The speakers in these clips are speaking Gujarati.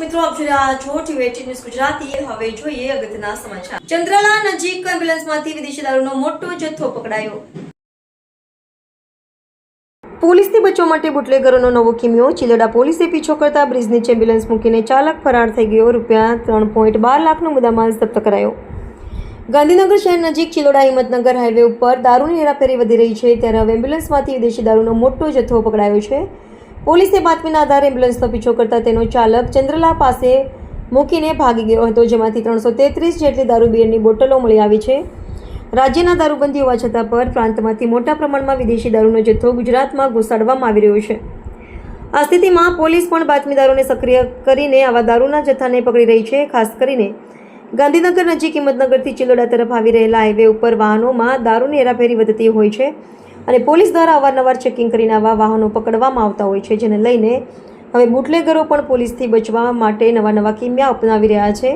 મિત્રો, આપ જોઈ રહ્યા છો ટીવી ન્યૂઝ ગુજરાતી. હવે જોઈએ અગત્યના સમાચાર. ચંદ્રલા નજીક એમ્બ્યુલન્સમાંથી વિદેશી દારૂનો મોટો જથ્થો પકડાયો. પોલીસથી બચવા માટે બુટલેગરોનો નવો કિમ્યો. ચિલોડા પોલીસે પીછો કરતા બ્રિજ નીચે એમ્બ્યુલન્સ મૂકીને ચાલક ફરાર થઈ ગયો. રૂપિયા ત્રણ પોઈન્ટ બાર લાખનો મુદ્દામાલ જપ્ત કરાયો. ગાંધીનગર શહેર નજીક ચિલોડા હિંમતનગર હાઈવે ઉપર દારૂની હેરાફેરી વધી રહી છે. ત્યારે હવે એમ્બ્યુલન્સમાંથી વિદેશી દારૂનો મોટો જથ્થો પકડાયો છે. પોલીસે બાતમીના આધારે એમ્બ્યુલન્સનો પીછો કરતા તેનો ચાલક ચંદ્રલા પાસે મૂકીને ભાગી ગયો હતો, જેમાંથી ત્રણસો તેત્રીસ જેટલી દારૂ બિયરની બોટલો મળી આવી છે. રાજ્યના દારૂબંધી હોવા છતાં પર પ્રાંતમાંથી મોટા પ્રમાણમાં વિદેશી દારૂનો જથ્થો ગુજરાતમાં ઘુસાડવામાં આવી રહ્યો છે. આ સ્થિતિમાં પોલીસ પણ બાતમીદારોને સક્રિય કરીને આવા દારૂના જથ્થાને પકડી રહી છે, ખાસ કરીને ગાંધીનગર નજીક હિંમતનગરથી ચિલોડા તરફ આવી રહેલા હાઈવે ઉપર વાહનોમાં દારૂની હેરાફેરી વધતી હોય છે. અને પોલીસ દ્વારા અવારનવાર ચેકિંગ કરીને આવા વાહનો પકડવામાં આવતા હોય છે, જેને લઈને હવે બુટલેગરો પણ પોલીસથી બચવા માટે નવા નવા કિમિયા અપનાવી રહ્યા છે.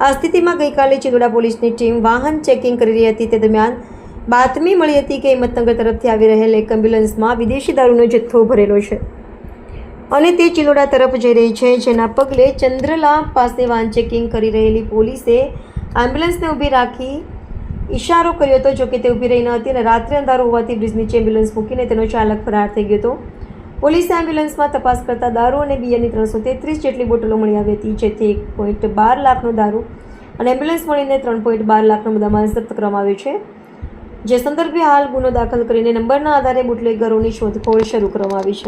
આ સ્થિતિમાં ગઈકાલે ચિલોડા પોલીસની ટીમ વાહન ચેકિંગ કરી રહી હતી. તે દરમિયાન બાતમી મળી હતી કે હિંમતનગર તરફથી આવી રહેલ એક એમ્બ્યુલન્સમાં વિદેશી દારૂનો જથ્થો ભરેલો છે. અને તે ચિલોડા તરફ જઈ રહી છે, જેના પગલે ચંદ્રલા પાસે વાહન ચેકિંગ કરી રહેલી પોલીસે એમ્બ્યુલન્સને ઊભી રાખી ઇશારો કર્યો હતો જોકે તે ઊભી રહી ન હતી અને રાત્રે અંધારું હોવાથી બ્રિજ નીચે એમ્બ્યુલન્સ મૂકીને તેનો ચાલક ફરાર થઈ ગયો હતો. પોલીસે એમ્બ્યુલન્સમાં તપાસ કરતા દારૂ અને બિયરની ત્રણસો તેત્રીસ જેટલી બોટલો મળી આવી હતી, જેથી એક પોઈન્ટ બાર લાખનો દારૂ અને એમ્બ્યુલન્સ મળીને ત્રણ પોઈન્ટ બાર લાખનો મુદ્દામાલ જપ્ત કરવામાં આવ્યો છે. જે સંદર્ભે હાલ ગુનો દાખલ કરીને નંબરના આધારે બુટલેગરોની શોધખોળ શરૂ કરવામાં આવી છે.